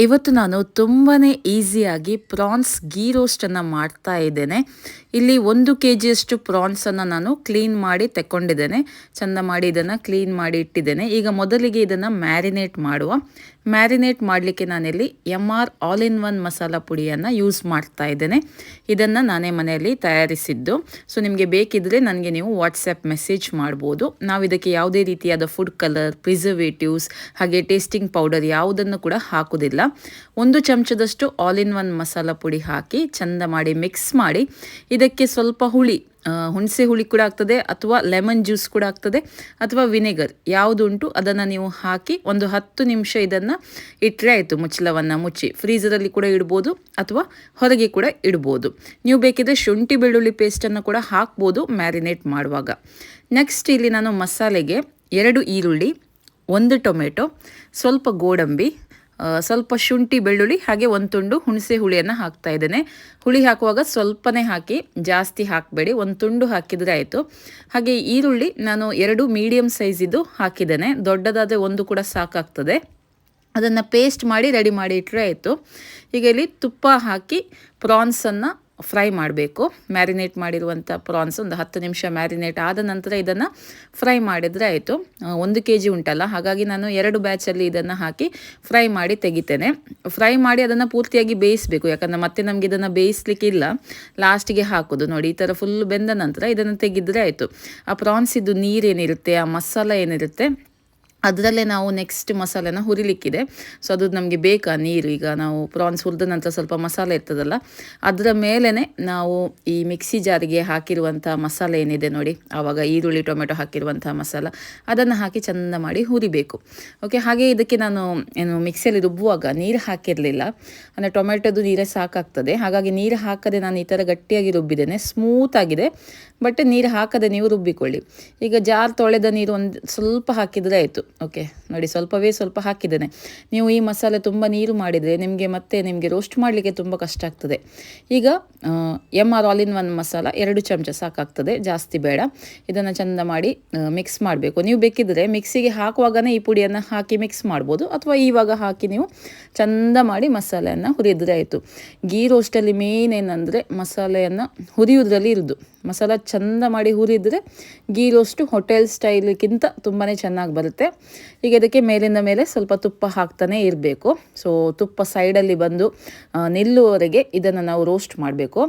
ಇವತ್ತು ನಾನು ತುಂಬಾ ಈಸಿಯಾಗಿ ಪ್ರಾನ್ಸ್ ಗೀ ರೋಸ್ಟನ್ನು ಮಾಡ್ತಾ ಇದ್ದೇನೆ. ಇಲ್ಲಿ ಒಂದು ಕೆ ಜಿಯಷ್ಟು ಪ್ರಾನ್ಸನ್ನು ನಾನು ಕ್ಲೀನ್ ಮಾಡಿ ತೆಕ್ಕೊಂಡಿದ್ದೇನೆ. ಚಂದ ಮಾಡಿ ಇದನ್ನು ಕ್ಲೀನ್ ಮಾಡಿ ಇಟ್ಟಿದ್ದೇನೆ. ಈಗ ಮೊದಲಿಗೆ ಇದನ್ನು ಮ್ಯಾರಿನೇಟ್ ಮಾಡುವ. ಮ್ಯಾರಿನೇಟ್ ಮಾಡಲಿಕ್ಕೆ ನಾನಿಲ್ಲಿ M R all in one masala ಪುಡಿಯನ್ನು ಯೂಸ್ ಮಾಡ್ತಾ ಇದ್ದೇನೆ. ಇದನ್ನು ನಾನೇ ಮನೆಯಲ್ಲಿ ತಯಾರಿಸಿದ್ದು. ಸೊ, ನಿಮಗೆ ಬೇಕಿದ್ದರೆ ನನಗೆ ನೀವು ವಾಟ್ಸಪ್ ಮೆಸೇಜ್ ಮಾಡ್ಬೋದು. ನಾವು ಇದಕ್ಕೆ ಯಾವುದೇ ರೀತಿಯಾದ ಫುಡ್ ಕಲರ್, ಪ್ರಿಸರ್ವೇಟಿವ್ಸ್, ಹಾಗೆ ಟೇಸ್ಟಿಂಗ್ ಪೌಡರ್ ಯಾವುದನ್ನು ಕೂಡ ಹಾಕೋದಿಲ್ಲ ಒಂದು ಚಮಚದಷ್ಟು ಆಲ್ ಇನ್ ಒನ್ ಮಸಾಲ ಪುಡಿ ಹಾಕಿ ಚಂದ ಮಾಡಿ ಮಿಕ್ಸ್ ಮಾಡಿ, ಇದಕ್ಕೆ ಸ್ವಲ್ಪ ಹುಳಿ ಹುಣಸೆ ಹುಳಿ ಕೂಡ ಆಗ್ತದೆ ಅಥವಾ ಲೆಮನ್ ಜ್ಯೂಸ್ ಕೂಡ ಆಗ್ತದೆ ಅಥವಾ ವಿನೆಗರ್ ಯಾವುದುಂಟು ಅದನ್ನು ನೀವು ಹಾಕಿ ಒಂದು ಹತ್ತು ನಿಮಿಷ ಇದನ್ನು ಇಟ್ಟರೆ ಆಯಿತು ಮುಚ್ಚಲವನ್ನು ಮುಚ್ಚಿ. ಫ್ರೀಸರಲ್ಲಿ ಕೂಡ ಇಡ್ಬೋದು ಅಥವಾ ಹೊರಗೆ ಕೂಡ ಇಡ್ಬೋದು. ನೀವು ಬೇಕಿದ್ರೆ ಶುಂಠಿ ಬೆಳ್ಳುಳ್ಳಿ ಪೇಸ್ಟನ್ನು ಕೂಡ ಹಾಕ್ಬೋದು ಮ್ಯಾರಿನೇಟ್ ಮಾಡುವಾಗ. ನೆಕ್ಸ್ಟ್ ಇಲ್ಲಿ ನಾನು ಮಸಾಲೆಗೆ ಎರಡು ಈರುಳ್ಳಿ, ಒಂದು ಟೊಮೆಟೊ, ಸ್ವಲ್ಪ ಗೋಡಂಬಿ ಸ್ವಲ್ಪ ಶುಂಠಿ ಬೆಳ್ಳುಳ್ಳಿ, ಹಾಗೆ ಒಂದು ತುಂಡು ಹುಣಸೆ ಹುಳಿಯನ್ನು ಹಾಕ್ತಾ ಇದ್ದೇನೆ. ಹುಳಿ ಹಾಕುವಾಗ ಸ್ವಲ್ಪನೇ ಹಾಕಿ, ಜಾಸ್ತಿ ಹಾಕಬೇಡಿ, ಒಂದು ತುಂಡು ಹಾಕಿದರೆ ಆಯಿತು. ಹಾಗೆ ಈರುಳ್ಳಿ ನಾನು ಎರಡು ಮೀಡಿಯಮ್ ಸೈಜಿದ್ದು ಹಾಕಿದ್ದೇನೆ. ದೊಡ್ಡದಾದರೆ ಒಂದು ಕೂಡ ಸಾಕಾಗ್ತದೆ. ಅದನ್ನು ಪೇಸ್ಟ್ ಮಾಡಿ ರೆಡಿ ಮಾಡಿ ಇಟ್ಟರೆ ಆಯಿತು. ಈಗ ಇಲ್ಲಿ ತುಪ್ಪ ಹಾಕಿ ಪ್ರಾನ್ಸನ್ನು ಫ್ರೈ ಮಾಡಬೇಕು. ಮ್ಯಾರಿನೇಟ್ ಮಾಡಿರುವಂಥ ಪ್ರಾನ್ಸ್ ಒಂದು ಹತ್ತು ನಿಮಿಷ ಮ್ಯಾರಿನೇಟ್ ಆದ ನಂತರ ಇದನ್ನು ಫ್ರೈ ಮಾಡಿದರೆ ಆಯಿತು. ಒಂದು ಕೆ ಜಿ ಉಂಟಲ್ಲ, ಹಾಗಾಗಿ ನಾನು ಎರಡು ಬ್ಯಾಚಲ್ಲಿ ಇದನ್ನು ಹಾಕಿ ಫ್ರೈ ಮಾಡಿ ತೆಗಿತೇನೆ. ಫ್ರೈ ಮಾಡಿ ಅದನ್ನು ಪೂರ್ತಿಯಾಗಿ ಬೇಯಿಸಬೇಕು, ಯಾಕಂದರೆ ಮತ್ತೆ ನಮಗೆ ಇದನ್ನು ಬೇಯಿಸ್ಲಿಕ್ಕಿಲ್ಲ ಲಾಸ್ಟಿಗೆ ಹಾಕೋದು ನೋಡಿ, ಈ ಥರ ಫುಲ್ ಬೆಂದ ನಂತರ ಇದನ್ನು ತೆಗೆದ್ರೆ ಆಯಿತು. ಆ ಪ್ರಾನ್ಸಿದ್ದು ನೀರೇನಿರುತ್ತೆ ಆ ಮಸಾಲ ಏನಿರುತ್ತೆ ಅದರಲ್ಲೇ ನಾವು ನೆಕ್ಸ್ಟ್ ಮಸಾಲೆನ ಹುರಿಲಿಕ್ಕಿದೆ. ಸೊ ಅದು ನಮಗೆ ಬೇಕಾ ನೀರು? ಈಗ ನಾವು ಪ್ರಾನ್ಸ್ ಹುರಿದ ನಂತರ ಸ್ವಲ್ಪ ಮಸಾಲೆ ಇರ್ತದಲ್ಲ, ಅದರ ಮೇಲೇ ನಾವು ಈ ಮಿಕ್ಸಿ ಜಾರಿಗೆ ಹಾಕಿರುವಂಥ ಮಸಾಲೆ ಏನಿದೆ ನೋಡಿ, ಆವಾಗ ಈರುಳ್ಳಿ, ಟೊಮೆಟೊ ಹಾಕಿರುವಂಥ ಮಸಾಲ, ಅದನ್ನು ಹಾಕಿ ಚೆಂದ ಮಾಡಿ ಹುರಿಬೇಕು. ಓಕೆ ಹಾಗೆ ಇದಕ್ಕೆ ನಾನು ಏನು ಮಿಕ್ಸಿಯಲ್ಲಿ ರುಬ್ಬುವಾಗ ನೀರು ಹಾಕಿರಲಿಲ್ಲ. ಅಂದರೆ ಟೊಮೆಟೊದು ನೀರೇ ಸಾಕಾಗ್ತದೆ. ಹಾಗಾಗಿ ನೀರು ಹಾಕದೆ ನಾನು ಈ ಥರ ಗಟ್ಟಿಯಾಗಿ ರುಬ್ಬಿದ್ದೇನೆ. ಸ್ಮೂತ್ ಆಗಿದೆ. ಬಟ್ ನೀರು ಹಾಕದೆ ನೀವು ರುಬ್ಬಿಕೊಳ್ಳಿ. ಈಗ ಜಾರ್ ತೊಳೆದ ನೀರು ಒಂದು ಸ್ವಲ್ಪ ಹಾಕಿದರೆ ಆಯಿತು. ಓಕೆ ನೋಡಿ ಸ್ವಲ್ಪವೇ ಸ್ವಲ್ಪ ಹಾಕಿದ್ದೇನೆ. ನೀವು ಈ ಮಸಾಲೆ ತುಂಬ ನೀರು ಮಾಡಿದರೆ ನಿಮಗೆ ಮತ್ತೆ ನಿಮಗೆ ರೋಸ್ಟ್ ಮಾಡಲಿಕ್ಕೆ ತುಂಬ ಕಷ್ಟ ಆಗ್ತದೆ. ಈಗ M R all in one masala ಎರಡು ಚಮಚ ಸಾಕಾಗ್ತದೆ, ಜಾಸ್ತಿ ಬೇಡ. ಇದನ್ನು ಚೆಂದ ಮಾಡಿ ಮಿಕ್ಸ್ ಮಾಡಬೇಕು. ನೀವು ಬೇಕಿದ್ದರೆ ಮಿಕ್ಸಿಗೆ ಹಾಕುವಾಗನೇ ಈ ಪುಡಿಯನ್ನು ಹಾಕಿ ಮಿಕ್ಸ್ ಮಾಡ್ಬೋದು, ಅಥವಾ ಇವಾಗ ಹಾಕಿ ನೀವು ಚೆಂದ ಮಾಡಿ ಮಸಾಲೆಯನ್ನು ಹುರಿದ್ರೆ ಆಯಿತು. ಗೀ ರೋಸ್ಟಲ್ಲಿ ಮೇನ್ ಏನಂದರೆ ಮಸಾಲೆಯನ್ನು ಹುರಿಯೋದ್ರಲ್ಲಿ ಇರೋದು. ಮಸಾಲ ಚೆಂದ ಮಾಡಿ ಹುರಿದ್ರೆ ಗೀ ರೋಸ್ಟು ಹೋಟೆಲ್ ಸ್ಟೈಲ್ಗಿಂತ ತುಂಬಾ ಚೆನ್ನಾಗಿ ಬರುತ್ತೆ. ಈಗ ಇದಕ್ಕೆ ಮೇಲಿಂದ ಮೇಲೆ ಸ್ವಲ್ಪ ತುಪ್ಪ ಹಾಕ್ತಾನೆ ಇರಬೇಕು. ಸೊ ತುಪ್ಪ ಸೈಡಲ್ಲಿ ಬಂದು ನಿಲ್ಲುವವರೆಗೆ ಇದನ್ನು ನಾವು ರೋಸ್ಟ್ ಮಾಡಬೇಕು.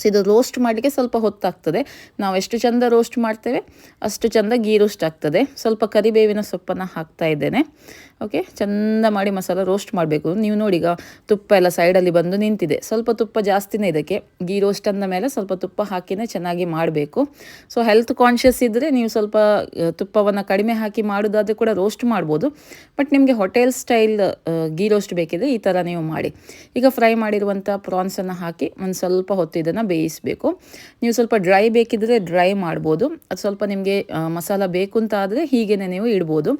ಸೊ ಇದು ರೋಸ್ಟ್ ಮಾಡಲಿಕ್ಕೆ ಸ್ವಲ್ಪ ಹೊತ್ತಾಗ್ತದೆ. ನಾವು ಎಷ್ಟು ಚೆಂದ ರೋಸ್ಟ್ ಮಾಡ್ತೇವೆ, ಅಷ್ಟು ಚೆಂದ ಗೀ ರೋಸ್ಟ್ ಆಗ್ತದೆ. ಸ್ವಲ್ಪ ಕರಿಬೇವಿನ ಸೊಪ್ಪನ್ನು ಹಾಕ್ತಾ ಇದ್ದೇನೆ. ಓಕೆ ಚೆಂದ ಮಾಡಿ ಮಸಾಲ ರೋಸ್ಟ್ ಮಾಡಬೇಕು. ನೀವು ನೋಡಿ ಈಗ ತುಪ್ಪ ಎಲ್ಲ ಸೈಡಲ್ಲಿ ಬಂದು ನಿಂತಿದೆ. ಸ್ವಲ್ಪ ತುಪ್ಪ ಜಾಸ್ತಿನೇ ಇದಕ್ಕೆ. ಗೀ ರೋಸ್ಟ್ ಅಂದ ಮೇಲೆ ಸ್ವಲ್ಪ ತುಪ್ಪ ಹಾಕಿನೇ ಚೆನ್ನಾಗಿ ಮಾಡಬೇಕು. ಸೊ ಹೆಲ್ತ್ ಕಾನ್ಷಿಯಸ್ ಇದ್ದರೆ ನೀವು ಸ್ವಲ್ಪ ತುಪ್ಪವನ್ನು ಕಡಿಮೆ ಹಾಕಿ ಮಾಡೋದಾದರೆ ಕೂಡ ರೋಸ್ಟ್ ಮಾಡ್ಬೋದು. ಬಟ್ ನಿಮಗೆ ಹೋಟೆಲ್ ಸ್ಟೈಲ್ ಗೀ ರೋಸ್ಟ್ ಬೇಕಿದ್ರೆ ಈ ಥರ ನೀವು ಮಾಡಿ. ಈಗ ಫ್ರೈ ಮಾಡಿರುವಂಥ ಪ್ರಾನ್ಸನ್ನು ಹಾಕಿ ಒಂದು ಸ್ವಲ್ಪ ಹೊತ್ತು ಇದನ್ನು ಬೇಯಿಸಬೇಕು. ನೀವು ಸ್ವಲ್ಪ ಡ್ರೈ ಬೇಕಿದ್ದರೆ ಡ್ರೈ ಮಾಡ್ಬೋದು. ಅದು ಸ್ವಲ್ಪ ನಿಮಗೆ ಮಸಾಲ ಬೇಕು ಅಂತ ಆದರೆ ಹೀಗೇ ನೀವು ಇಡ್ಬೋದು.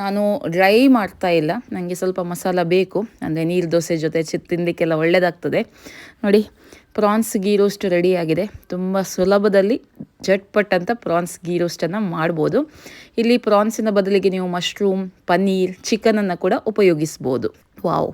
ನಾನು ಡ್ರೈ ಮಾಡ್ತಾ ಇಲ್ಲ. ನನಗೆ ಸ್ವಲ್ಪ ಮಸಾಲ ಬೇಕು. ಅಂದರೆ ನೀರು ದೋಸೆ ಜೊತೆ ಚಿ ತಿನ್ನಲಿಕ್ಕೆಲ್ಲ ಒಳ್ಳೆಯದಾಗ್ತದೆ ನೋಡಿ ಪ್ರಾನ್ಸ್ ಗೀ ರೋಸ್ಟ್ ರೆಡಿಯಾಗಿದೆ ತುಂಬ ಸುಲಭದಲ್ಲಿ ಜಟ್ಪಟ್ ಅಂತ ಪ್ರಾನ್ಸ್ ಗೀ ರೋಸ್ಟನ್ನು ಮಾಡ್ಬೋದು. ಇಲ್ಲಿ ಪ್ರಾನ್ಸಿನ ಬದಲಿಗೆ ನೀವು ಮಶ್ರೂಮ್ ಪನ್ನೀರ್ ಚಿಕನನ್ನು ಕೂಡ ಉಪಯೋಗಿಸ್ಬೋದು. ವಾವ್.